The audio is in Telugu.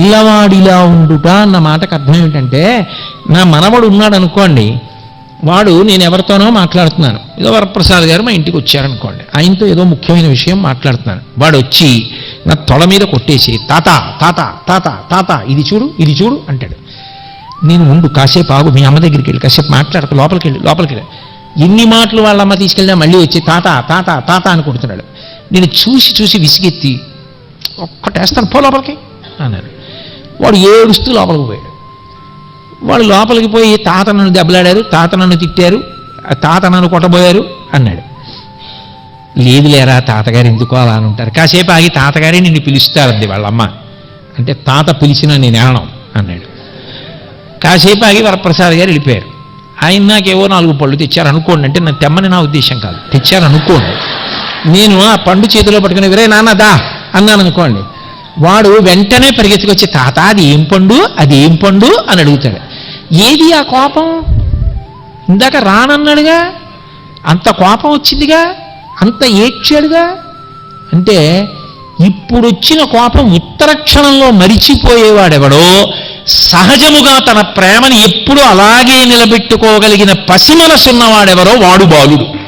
పిల్లవాడిలా ఉండుట అన్న మాటకు అర్థం ఏమిటంటే నా మనవడు ఉన్నాడు అనుకోండి వాడు నేను ఎవరితోనో మాట్లాడుతున్నాను. ఏదో వరప్రసాద్ గారు మా ఇంటికి వచ్చారనుకోండి ఆయనతో ఏదో ముఖ్యమైన విషయం మాట్లాడుతున్నాను. వాడు వచ్చి నా తొడ మీద కొట్టేసి తాత తాత తాత తాత ఇది చూడు ఇది చూడు అంటాడు. నేను ఉండు కాసేపు ఆగు మీ అమ్మ దగ్గరికి వెళ్ళి కాసేపు మాట్లాడక లోపలికి వెళ్ళి లోపలికి వెళ్ళి. ఎన్ని మాటలు వాళ్ళ అమ్మ తీసుకెళ్ళినా మళ్ళీ వచ్చి తాత తాత తాత అని కొడుతున్నాడు. నేను చూసి చూసి విసిగెత్తి ఒక్కటేస్తాను పో లోపలికి అన్నాడు. వాడు ఏడుస్తూ లోపలికి పోయాడు. వాడు లోపలికి పోయి తాత నన్ను దెబ్బలాడారు తాత నన్ను తిట్టారు ఆ తాత నన్ను కొట్టబోయారు అన్నాడు. లేదు లేరా తాతగారు ఎందుకు అలా అని ఉంటారు? కాసేపు ఆగి తాతగారే నిన్ను పిలుస్తారంది వాళ్ళమ్మ. అంటే తాత పిలిచిన నేను ఏనం అన్నాడు. కాసేపు ఆగి వరప్రసాద్ గారు వెళ్ళిపోయారు. ఆయన నాకేవో నాలుగు పళ్ళు తెచ్చారు అనుకోండి అంటే నా తెమ్మని నా ఉద్దేశం కాదు. తెచ్చారు అనుకోండి నేను ఆ పండు చేతిలో పట్టుకుని విరే నాన్న దా అన్నాను అనుకోండి వాడు వెంటనే పరిగెత్తుకొచ్చి తాత అది ఏం పండు? అది ఏం పండు? అని అడుగుతాడు. ఏది ఆ కోపం? ఇందాక రానన్నాడుగా? అంత కోపం వచ్చిందిగా? అంత ఏడ్చాడుగా? అంటే ఇప్పుడు వచ్చిన కోపం ఉత్తర క్షణంలో మరిచిపోయేవాడెవడో సహజముగా తన ప్రేమని ఎప్పుడూ అలాగే నిలబెట్టుకోగలిగిన పసిమనసున్నవాడెవరో వాడు బాలుడు.